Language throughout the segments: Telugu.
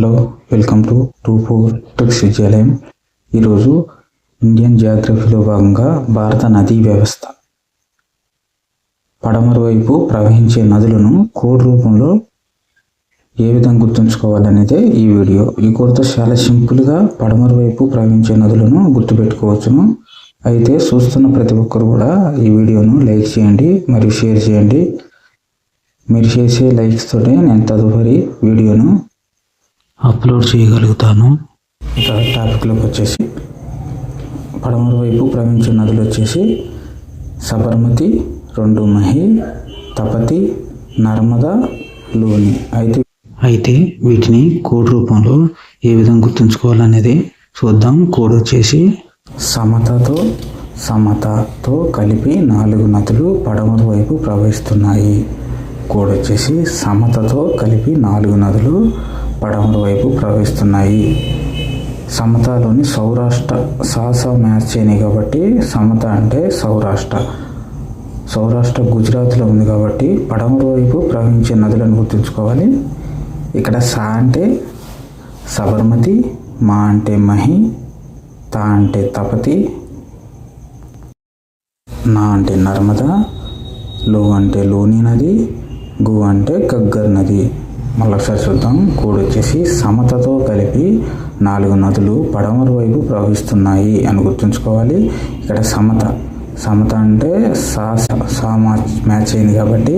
Hello welcome to two four tricks విద్యాలయం ఈరోజు ఇండియన్ జియోగ్రఫీలో భాగంగా భారత నదీ వ్యవస్థ. పడమర వైపు ప్రవహించే నదులను కోడ్ రూపంలో ఏ విధంగా గుర్తుంచుకోవాలనేదే ఈ వీడియో. ఈ కోడ్తో చాలా సింపుల్గా పడమర వైపు ప్రవహించే నదులను గుర్తుపెట్టుకోవచ్చును. అయితే చూస్తున్న ప్రతి ఒక్కరు కూడా ఈ వీడియోను లైక్ చేయండి మరియు షేర్ చేయండి. మీరు చేసే లైక్స్ తోటే నేను తదుపరి వీడియోను అప్లోడ్ చేయగలుగుతాను. ఇక టాపిక్లోకి వచ్చేసి పడమర వైపు ప్రవహించే నదులు వచ్చేసి సబర్మతి రెండు మహి తపతి నర్మదా లూని. అయితే అయితే వీటిని కోడ్ రూపంలో ఏ విధంగా గుర్తుంచుకోవాలనేది చూద్దాం. కోడ్ వచ్చేసి సమతతో సమతతో కలిపి నాలుగు నదులు పడమర వైపు ప్రవహిస్తున్నాయి. కోడ్ వచ్చేసి సమతతో కలిపి నాలుగు నదులు పడమరు వైపు ప్రవహిస్తున్నాయి. సమతలోని సౌరాష్ట్ర సాహస మ్యాచ్ చేయని కాబట్టి సమత అంటే సౌరాష్ట్ర. సౌరాష్ట్ర గుజరాత్లో ఉంది కాబట్టి పడమరు వైపు ప్రవహించే నదులను గుర్తుంచుకోవాలి. ఇక్కడ సా అంటే సబర్మతి మా అంటే మహి తా అంటే తపతి నా అంటే నర్మదా లో అంటే లోని నది గు అంటే గగ్గర్ నది. మళ్ళీ ఒకసారి చూద్దాం. కోడ్ వచ్చేసి సమతతో కలిపి నాలుగు నదులు పడమరు వైపు ప్రవహిస్తున్నాయి అని గుర్తుంచుకోవాలి. ఇక్కడ సమత సమత అంటే సా సా మ్యాచ్ అయింది కాబట్టి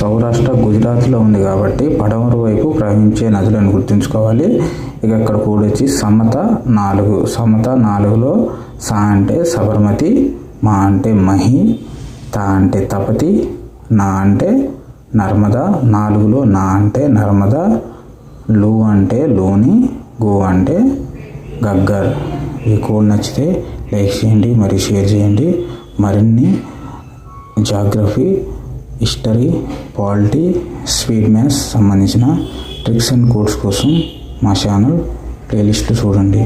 సౌరాష్ట్ర గుజరాత్లో ఉంది కాబట్టి పడమరు వైపు ప్రవహించే నదులను గుర్తుంచుకోవాలి. ఇక ఇక్కడ కూడా వచ్చి సమత నాలుగు సమత నాలుగులో సా అంటే సబర్మతి మా అంటే మహి తా అంటే తపతి నా అంటే నర్మదా నాలుగులో నా అంటే నర్మదా లు అంటే లోని గో అంటే గగ్గర్. ఈ కోడ్ నచ్చితే లైక్ చేయండి మరి షేర్ చేయండి. మరిన్ని geography history polity speed maths సంబంధించిన ట్రిక్స్ అండ్ కోడ్స్ కోసం మా ఛానల్ ప్లేలిస్ట్ చూడండి.